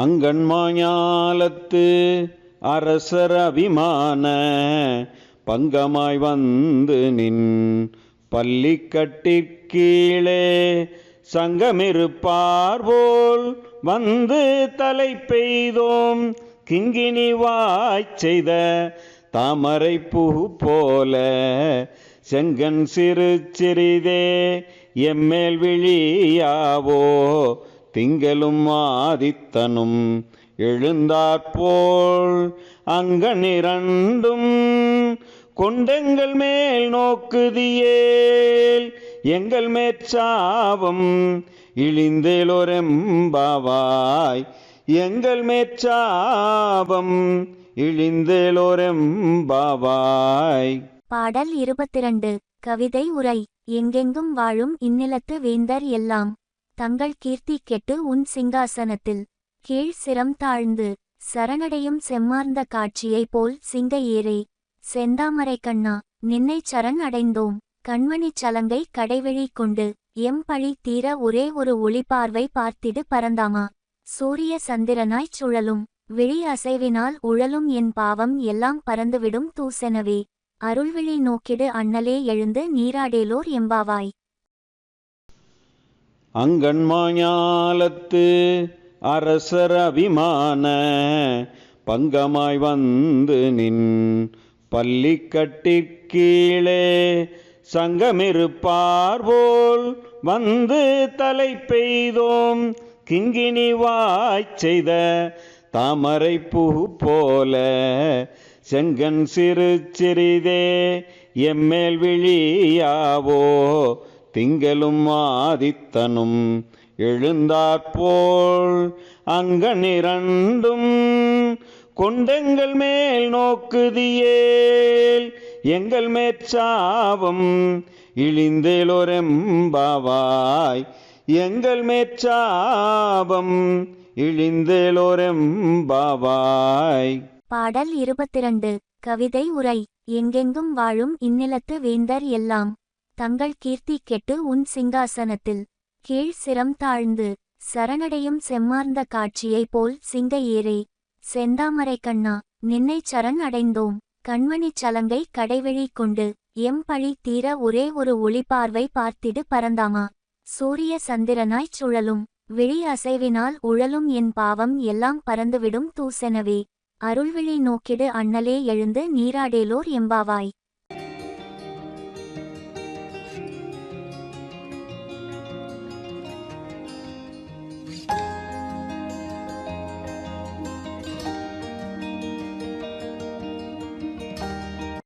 அங்கன்மாஞாலத்து அரசர் அபிமான பங்கமாய் வந்து நின் பள்ளிக்கட்டிற்கீழே சங்கமிருப்பார் போல் வந்து தலை பெய்தோம். கிங்கினி வாய்ச் செய்த தாமரை பூ போல செங்கன் சிறு சிறிதே எம்மேல் விழியாவோ திங்களும் ஆதித்தனும் எழுந்தாற்போல் அங்கனிரண்டும் கொண்டெங்கள் மேல் நோக்குதியேல் எங்கள் மேற்சாபம் இழிந்தேலோரெம்பாவாய் எங்கள் மேற்சாவம் இழிந்தேலோரெம்பாவாய். பாடல் இருபத்திரண்டு. கவிதை உரை. எங்கெங்கும் வாழும் இந்நிலத்து வேந்தர் எல்லாம். தங்கள் கீர்த்தி கெட்டு உன் சிங்காசனத்தில். கீழ் சிரம் தாழ்ந்து சரணடையும் செம்மார்ந்த காட்சியைப் போல் சிங்க ஏரே செந்தாமரை கண்ணா நின்னை சரண் அடைந்தோம். கண்மணிச் சலங்கை கடைவெளி கொண்டு எம் பழி தீர ஒரே ஒரு ஒளிப்பார்வை பார்த்திடு பரந்தாமா. சூரிய சந்திரனாய்ச் சுழலும் விழி அசைவினால் உழலும் என் பாவம் எல்லாம் பறந்துவிடும் தூசெனவே. அருள்விழி நோக்கிடு அண்ணலே எழுந்து நீராடேலோர் எம்பாவாய். அங்கன்மாஞாலத்து அரசர் அபிமான பங்கமாய் வந்து நின் பள்ளிக்கட்டிற்கீழே சங்கமிருப்பார் போல் வந்து தலை பெய்தோம். கிங்கினி வாய்ச் செய்த தாமரை பூ போல செங்கன் சிறு சிறிதே எம்மேல் விழியாவோ திங்களும் ஆதித்தனும் எழுந்தாற்போல் அங்கனிரண்டும் கொண்டெங்கள் மேல் நோக்குதியேல் எங்கள் மேற்சாவும் இழிந்தேலோரெம்பாவாய் எங்கள் மேற்சாபம் இழிந்தேலோரெம்பாவாய். பாடல் இருபத்திரண்டு கவிதை உரை எங்கெங்கும் வாழும் இந்நிலத்து வேந்தர் எல்லாம். தங்கள் கீர்த்தி கெட்டு உன் சிங்காசனத்தில். கீழ் சிரம் தாழ்ந்து சரணடையும் செம்மார்ந்த காட்சியைப் போல் சிங்க ஏரே செந்தாமரை கண்ணா நின்னை சரண் அடைந்தோம். கண்மணிச் சலங்கை கடைவெளி கொண்டு எம் பழி தீர ஒரே ஒரு ஒளிப்பார்வை பார்த்திடு பரந்தாமா. சூரிய சந்திரனாய்ச் சுழலும் விழி அசைவினால் உழலும் என் பாவம் எல்லாம் பறந்துவிடும் தூசெனவே. அருள்விழி நோக்கிடு அண்ணலே எழுந்து நீராடேலோர் எம்பாவாய்.